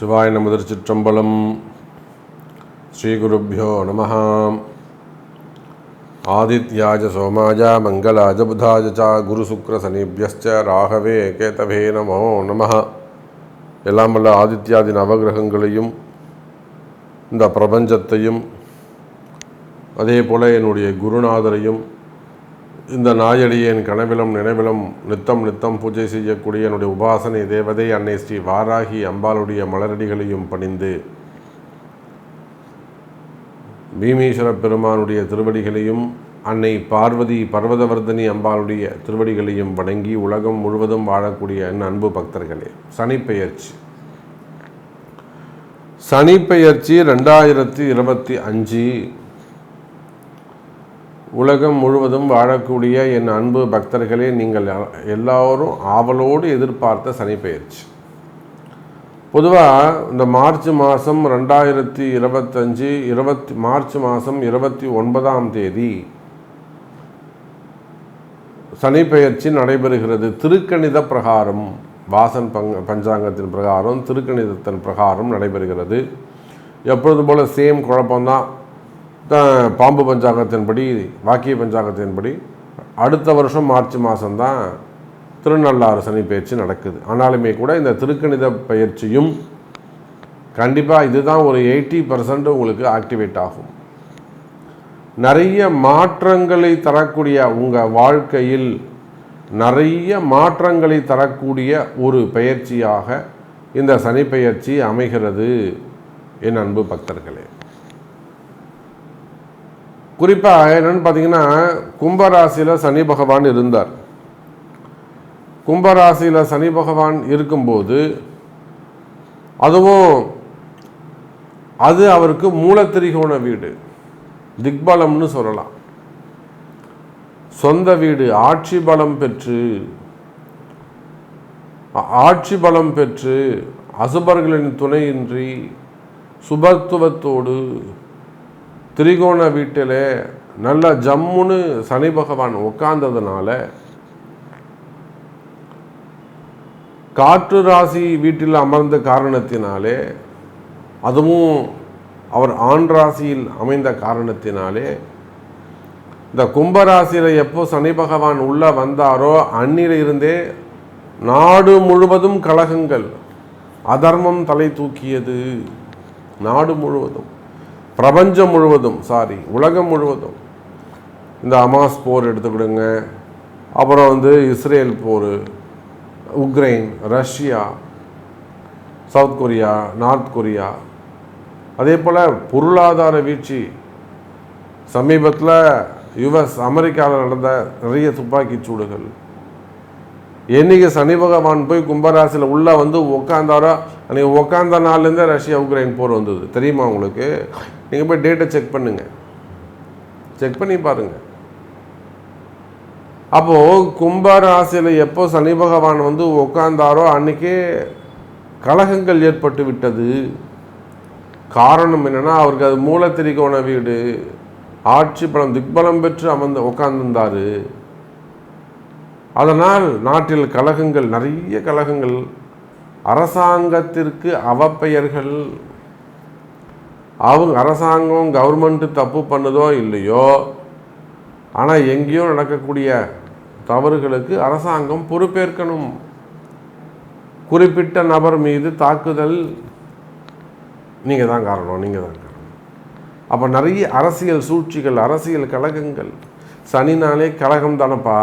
சிவாய நமதர் சிற்றம்பலம் ஸ்ரீகுருப்போ நம. ஆதித்யாஜ சோமாஜ மங்களாஜ புதாஜ ச சனிபியஸ்ச ராகவே கேதவே நமோ நம. எல்லாம் வல்ல ஆதித்யாதி நவகிரகங்களையும் இந்த பிரபஞ்சத்தையும் அதே போல என்னுடைய குருநாதரையும் இந்த நாயடியேன் கனவிலும் நினைவிலும் நித்தம் நித்தம் பூஜை செய்யக்கூடிய என்னுடைய உபாசனை தேவதை அன்னை ஸ்ரீ வாராகி அம்பாளுடைய மலரடிகளையும் பணிந்து பீமீஸ்வர பெருமானுடைய திருவடிகளையும் அன்னை பார்வதி பர்வதவர்தனி அம்பாளுடைய திருவடிகளையும் வணங்கி உலகம் முழுவதும் வாழக்கூடிய என் அன்பு பக்தர்களே சனிப்பெயர்ச்சி. சனிப்பெயர்ச்சி ரெண்டாயிரத்தி இருபத்தி அஞ்சு உலகம் முழுவதும் வாழக்கூடிய என் அன்பு பக்தர்களே நீங்கள் எல்லாரும் ஆவலோடு எதிர்பார்த்த சனிப்பெயர்ச்சி பொதுவாக இந்த மார்ச் மாதம் ரெண்டாயிரத்தி இருபத்தஞ்சி இருபத்தி மார்ச் மாதம் இருபத்தி ஒன்பதாம் தேதி சனிப்பெயர்ச்சி நடைபெறுகிறது. திருக்கணித பிரகாரம் வாசன் பங் பஞ்சாங்கத்தின் பிரகாரம் திருக்கணிதத்தின் பிரகாரம் நடைபெறுகிறது. எப்பொழுதும் போல் சேம் குழப்பம்தான். பாம்பு பஞ்சாங்கத்தின்படி வாக்கிய பஞ்சாங்கத்தின்படி அடுத்த வருஷம் மார்ச் மாதம்தான் திருநள்ளாறு சனி பயிற்சி நடக்குது. ஆனாலுமே கூட இந்த திருக்கணித பயிற்சியும் கண்டிப்பாக இதுதான் ஒரு எயிட்டி பர்சன்ட் உங்களுக்கு ஆக்டிவேட் ஆகும். நிறைய மாற்றங்களை தரக்கூடிய உங்கள் வாழ்க்கையில் நிறைய மாற்றங்களை தரக்கூடிய ஒரு பயிற்சியாக இந்த சனி பயிற்சி அமைகிறது. என் அன்பு பக்தர்களே. குறிப்பாக என்னென்னு பார்த்தீங்கன்னா கும்பராசியில் சனி பகவான் இருந்தார். கும்பராசியில் சனி பகவான் இருக்கும்போது அதுவும் அது அவருக்கு மூலத்திரிகோண வீடு. திக்பலம்னு சொல்லலாம். சொந்த வீடு ஆட்சி பலம் பெற்று ஆட்சி பலம் பெற்று அசுபர்களின் துணையின்றி சுபத்துவத்தோடு திரிகோண வீட்டில் நல்ல ஜம்முன்னு சனி பகவான் உட்கார்ந்ததுனால காற்று ராசி வீட்டில் அமர்ந்த காரணத்தினாலே அதுவும் அவர் ஆண் ராசியில் அமைந்த காரணத்தினாலே இந்த கும்பராசியில் எப்போ சனி பகவான் உள்ளே வந்தாரோ அந்நில இருந்தே நாடு முழுவதும் கழகங்கள் அதர்மம் தலை தூக்கியது. நாடு முழுவதும். பிரபஞ்சம் முழுவதும் சாரி உலகம் முழுவதும். இந்த அமாஸ் போர் எடுத்துக்கிடுங்க. அப்புறம் வந்து இஸ்ரேல் போர் Ukraine Russia South Korea North Korea. அதே போல் பொருளாதார வீழ்ச்சி. சமீபத்தில் யுஎஸ் அமெரிக்காவில் நடந்த நிறைய துப்பாக்கி சூடுகள். என்னைக்கு சனி பகவான் போய் கும்பராசியில் உள்ளே வந்து உட்காந்தாரோ அன்றைக்கி உட்காந்த நாள்லேருந்தே ரஷ்யா உக்ரைன் போர் வந்தது. தெரியுமா உங்களுக்கு? நீங்கள் போய் டேட்டை செக் பண்ணுங்கள் செக் பண்ணி பாருங்கள் அப்போது கும்பராசியில் எப்போ சனி பகவான் வந்து உட்காந்தாரோ அன்றைக்கே கலகங்கள் ஏற்பட்டு விட்டது. காரணம் என்னென்னா அவருக்கு அது மூலத்திரிகோண வீடு. ஆட்சி பலம் திக்பலம் பெற்று அமர்ந்து உட்காந்துருந்தாரு அதனால் நாட்டில் கழகங்கள் நிறைய கழகங்கள் அரசாங்கத்திற்கு அவப்பெயர்கள். அவங்க அரசாங்கம் கவர்மெண்ட்டு தப்பு பண்ணுதோ இல்லையோ ஆனால் எங்கேயோ நடக்கக்கூடிய தவறுகளுக்கு அரசாங்கம் பொறுப்பேற்கணும். குறிப்பிட்ட நபர் மீது தாக்குதல் நீங்கள் தான் காரணம் நீங்கள் தான் காரணம். அப்போ நிறைய அரசியல் சூழ்ச்சிகள் அரசியல் கழகங்கள். சனினாலே கழகம் தானப்பா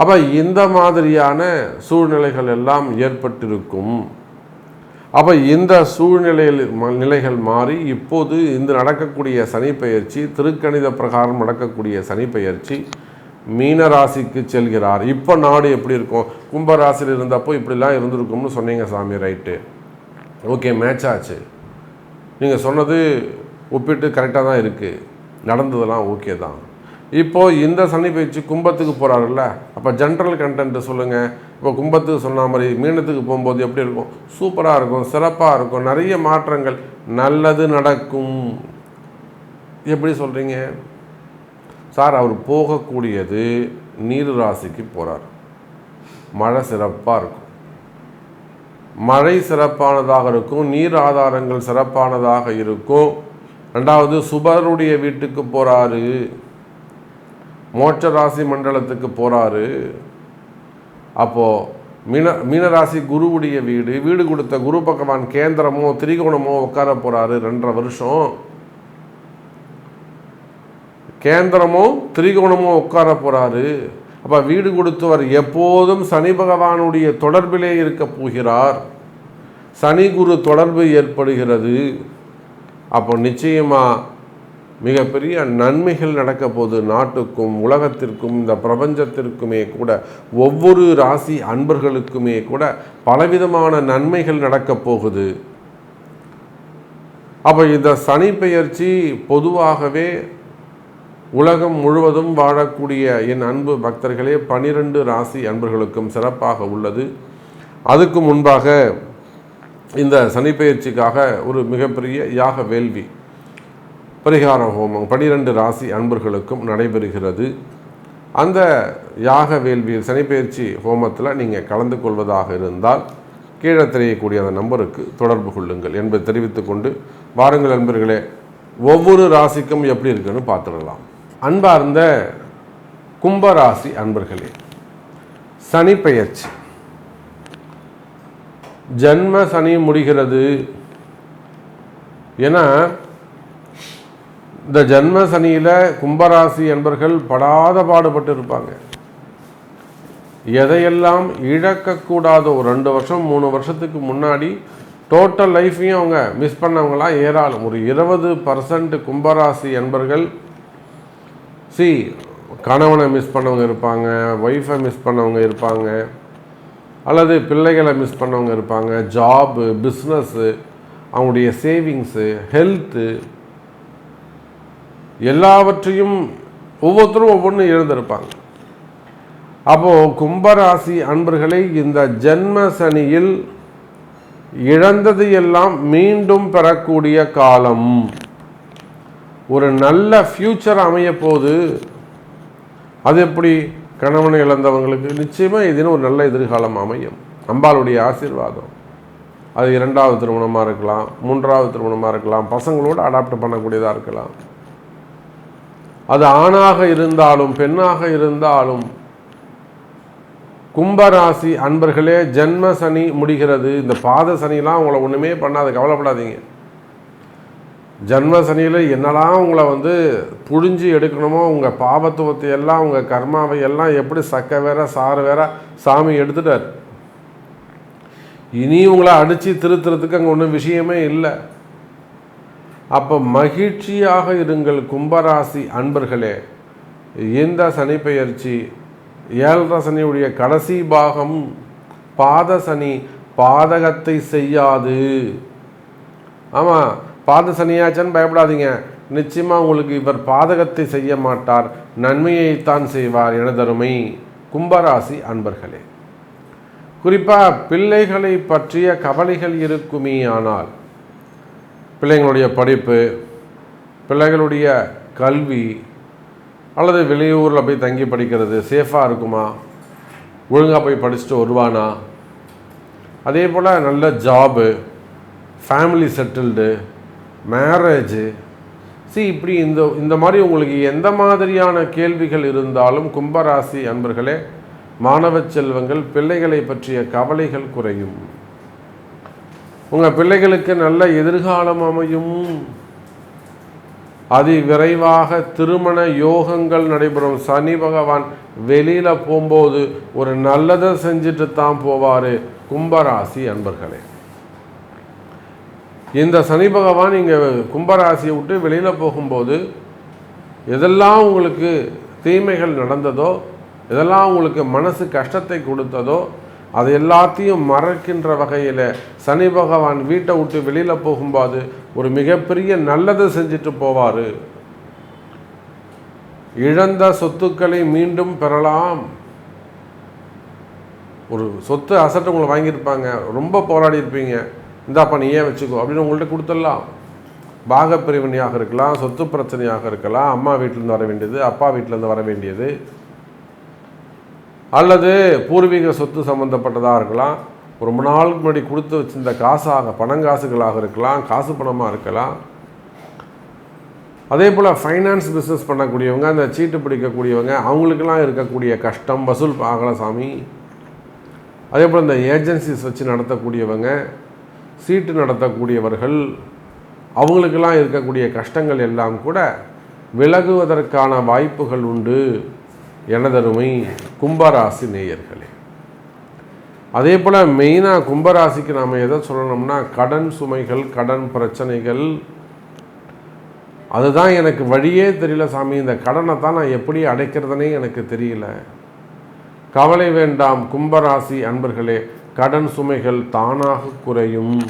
அப்போ இந்த மாதிரியான சூழ்நிலைகள் எல்லாம் ஏற்பட்டிருக்கும். அப்போ இந்த சூழ்நிலையில் நிலைகள் மாறி இப்போது இந்த நடக்கக்கூடிய சனி திருக்கணித பிரகாரம் நடக்கக்கூடிய சனி பயிற்சி மீன ராசிக்கு செல்கிறார். இப்போ நாடு எப்படி இருக்கும்? கும்ப ராசியில் இருந்தப்போ இப்படிலாம் இருந்திருக்கும்னு சொன்னீங்க சாமி ரைட்டு. ஓகே மேட்ச் ஆச்சு. நீங்கள் சொன்னது ஒப்பிட்டு கரெக்டாக தான் இருக்குது நடந்ததெல்லாம் ஓகே தான். இப்போது இந்த சனி பயிற்சி கும்பத்துக்கு போகிறாருல்ல அப்போ ஜென்ரல் கண்டென்ட்டு சொல்லுங்கள் இப்போ கும்பத்துக்கு சொன்ன மாதிரி மீனத்துக்கு போகும்போது எப்படி இருக்கும்? சூப்பராக இருக்கும் சிறப்பாக இருக்கும் நிறைய மாற்றங்கள் நல்லது நடக்கும். எப்படி சொல்கிறீங்க சார் அவர் போகக்கூடியது நீர் ராசிக்கு போகிறார் மழை சிறப்பாக இருக்கும். மழை சிறப்பானதாக இருக்கும் நீர் ஆதாரங்கள் சிறப்பானதாக இருக்கும். ரெண்டாவது சுபருடைய வீட்டுக்கு போகிறாரு மோட்ச ராசி மண்டலத்துக்கு போகிறாரு அப்போது மீன மீனராசி குருவுடைய வீடு வீடு கொடுத்த குரு பகவான் கேந்திரமோ திரிகோணமோ உட்கார போகிறாரு ரெண்டரை வருஷம். கேந்திரமோ திரிகோணமோ உட்கார போகிறாரு அப்போ வீடு கொடுத்தவர் எப்போதும் சனி பகவானுடைய தொடர்பிலே இருக்க போகிறார். சனி குரு தொடர்பு ஏற்படுகிறது. அப்போ நிச்சயமாக மிகப்பெரிய நன்மைகள் நடக்க போது நாட்டுக்கும் உலகத்திற்கும் இந்த பிரபஞ்சத்திற்குமே கூட. ஒவ்வொரு ராசி அன்பர்களுக்குமே கூட பலவிதமான நன்மைகள் நடக்கப் போகுது. அப்போ இந்த சனி பெயர்ச்சி பொதுவாகவே உலகம் முழுவதும் வாழக்கூடிய என் அன்பு பக்தர்களே பனிரெண்டு ராசி அன்பர்களுக்கும் சிறப்பாக உள்ளது. அதுக்கு முன்பாக இந்த சனிப்பெயர்ச்சிக்காக ஒரு மிகப்பெரிய யாக வேள்வி. பரிகார ஹோமம். பனிரெண்டு ராசி அன்பர்களுக்கும் நடைபெறுகிறது. அந்த யாக வேள்வியில் சனிப்பெயர்ச்சி ஹோமத்தில் நீங்கள் கலந்து கொள்வதாக இருந்தால் கீழே தெரியக்கூடிய அந்த நம்பருக்கு தொடர்பு கொள்ளுங்கள் என்பதை தெரிவித்துக்கொண்டு வாருங்கள் நண்பர்களே ஒவ்வொரு ராசிக்கும் எப்படி இருக்குன்னு பார்த்துடலாம். அன்பார்ந்த கும்பராசி அன்பர்களே சனி பெயர்ச்சி ஜன்ம சனி முடிகிறது. ஏன்னா இந்த ஜன்ம சனியில் கும்பராசி என்பர்கள் படாத பாடுபட்டு இருப்பாங்க. எதையெல்லாம் இழக்கக்கூடாத ஒரு ரெண்டு வருஷம் மூணு வருஷத்துக்கு முன்னாடி டோட்டல் லைஃப்பையும் அவங்க மிஸ் பண்ணவங்களாம் ஏராளம். ஒரு இருபது பர்சன்ட் கும்பராசி என்பர்கள் சி கணவனை மிஸ் பண்ணவங்க இருப்பாங்க ஒய்ஃபை மிஸ் பண்ணவங்க இருப்பாங்க அல்லது பிள்ளைகளை மிஸ் பண்ணவங்க இருப்பாங்க ஜாபு பிஸ்னஸ்ஸு அவங்களுடைய சேவிங்ஸு ஹெல்த்து எல்லாவற்றையும் ஒவ்வொருத்தரும் ஒவ்வொன்றும் இழந்திருப்பாங்க அப்போது கும்பராசி அன்பர்களை இந்த ஜென்ம சனியில் இழந்தது எல்லாம் மீண்டும் பெறக்கூடிய காலம். ஒரு நல்ல ஃப்யூச்சர் அமைய போது அது எப்படி? கணவனை இழந்தவங்களுக்கு நிச்சயமாக இதுன்னு ஒரு நல்ல எதிர்காலம் அமையும். அம்பாளுடைய ஆசீர்வாதம். அது இரண்டாவது திருமணமாக இருக்கலாம் மூன்றாவது திருமணமாக இருக்கலாம் பசங்களோடு அடாப்ட் பண்ணக்கூடியதாக இருக்கலாம். அது ஆணாக இருந்தாலும் பெண்ணாக இருந்தாலும் கும்பராசி அன்பர்களே ஜென்ம சனி முடிகிறது. இந்த பாத சனிலாம் உங்களை ஒன்றுமே பண்ணாது கவலைப்படாதீங்க. ஜென்ம சனியில் என்னெல்லாம் உங்களை வந்து புழிஞ்சு எடுக்கணுமோ உங்கள் பாபத்துவத்தை எல்லாம் உங்கள் கர்மாவை எல்லாம் எப்படி சக்க வேற சாறு வேற சாமி எடுத்துட்டார். இனி உங்களை அடித்து திருத்துறதுக்கு அங்கே ஒன்றும் விஷயமே இல்லை. அப்போ மகிழ்ச்சியாக இருங்கள் கும்பராசி அன்பர்களே. இந்த சனி பெயர்ச்சி ஏழரை சனியுடைய கடைசி பாகம் பாத சனி பாதகத்தை செய்யாது. ஆமாம் பாத சனியாச்சன்னு பயப்படாதீங்க. நிச்சயமாக உங்களுக்கு இவர் பாதகத்தை செய்ய மாட்டார். நன்மையைத்தான் செய்வார் எனதருமை கும்பராசி அன்பர்களே. குறிப்பாக பிள்ளைகளை பற்றிய கவலைகள் இருக்குமே ஆனால் பிள்ளைங்களுடைய படிப்பு பிள்ளைகளுடைய கல்வி அல்லது வெளியூரில் போய் தங்கி படிக்கிறது சேஃபாக இருக்குமா? ஒழுங்காக போய் படிச்சுட்டு வருவானா? அதே போல் நல்ல ஜாபு ஃபேமிலி செட்டில்டு மேரேஜு சி இப்படி இந்த இந்த மாதிரி உங்களுக்கு எந்த மாதிரியான கேள்விகள் இருந்தாலும் கும்பராசி அன்பர்களே மாணவ செல்வங்கள் பிள்ளைகளை பற்றிய கவலைகள் குறையும். உங்கள் பிள்ளைகளுக்கு நல்ல எதிர்காலம் அமையும். அதி விரைவாக திருமண யோகங்கள் நடைபெறும். சனி பகவான் வெளியில் போகும்போது ஒரு நல்லதை செஞ்சுட்டு தான் போவார். கும்பராசி அன்பர்களே. இந்த சனி பகவான் இங்கே கும்பராசியை விட்டு வெளியில் போகும்போது எதெல்லாம் உங்களுக்கு தீமைகள் நடந்ததோ எதெல்லாம் உங்களுக்கு மனசு கஷ்டத்தை கொடுத்ததோ அது எல்லாத்தையும் மறக்கின்ற வகையில் சனி பகவான் வீட்டை விட்டு வெளியில் போகும்போது ஒரு மிகப்பெரிய நல்லதை செஞ்சுட்டு போவார். இழந்த சொத்துக்களை மீண்டும் பெறலாம். ஒரு சொத்து அசட்டு உங்களை வாங்கியிருப்பாங்க. ரொம்ப போராடி இருப்பீங்க. இந்தாப்பா நீ ஏன் வச்சுக்கோ அப்படின்னு உங்கள்கிட்ட கொடுத்துடலாம். பாகப்பிரிவினையாக இருக்கலாம் சொத்து பிரச்சனையாக இருக்கலாம். அம்மா வீட்டிலேருந்து வர வேண்டியது அப்பா வீட்டிலேருந்து வர வேண்டியது. அல்லது பூர்வீக சொத்து சம்மந்தப்பட்டதாக இருக்கலாம். ரொம்ப நாளுக்கு முன்னாடி கொடுத்து வச்சிருந்த காசாக பணங்காசுகளாக இருக்கலாம் காசு பணமாக இருக்கலாம். அதே போல் ஃபைனான்ஸ் பிஸ்னஸ் பண்ணக்கூடியவங்க அந்த சீட்டு பிடிக்கக்கூடியவங்க அவங்களுக்கெல்லாம் இருக்கக்கூடிய கஷ்டம் வசூல் ஆகல சாமி அதே போல் இந்த ஏஜென்சிஸ் வச்சு நடத்தக்கூடியவங்க சீட்டு நடத்தக்கூடியவர்கள் அவங்களுக்கெல்லாம் இருக்கக்கூடிய கஷ்டங்கள் எல்லாம் கூட விலகுவதற்கான வாய்ப்புகள் உண்டு. எனதருமை கும்பராசி நேயர்களே. அதே போல் மெயினாக கும்பராசிக்கு நாம் எதை சொல்லணும்னா கடன் சுமைகள் கடன் பிரச்சனைகள் அதுதான் எனக்கு வழியே தெரியல சாமி. இந்த கடனை தான் நான் எப்படி அடைக்கிறதுனே எனக்கு தெரியல. கவலை வேண்டாம் கும்பராசி அன்பர்களே கடன் சுமைகள் தானாக குறையும்.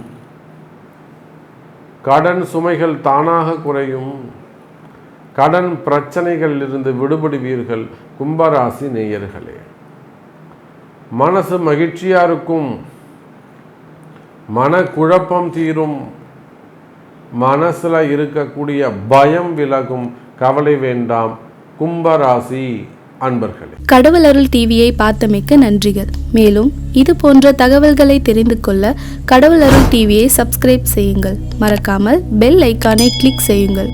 கடன் சுமைகள் தானாக குறையும். கடன் பிரச்சனைகளிலிருந்து விடுபடுவீர்கள். கும்பராசி நேயர்களே மனசு மகிழ்ச்சியாக இருக்கும் மனக்குழப்பம் தீரும் மனசில் இருக்கக்கூடிய பயம் விலகும் கவலை வேண்டாம் கும்பராசி அன்பர்களே. கடவுள் அருள் டிவியை பார்த்தமைக்க நன்றிகள். மேலும் இது போன்ற தகவல்களை தெரிந்து கொள்ள கடவுள் அருள் டிவியை சப்ஸ்கிரைப் செய்யுங்கள். மறக்காமல் பெல் ஐக்கானை கிளிக் செய்யுங்கள்.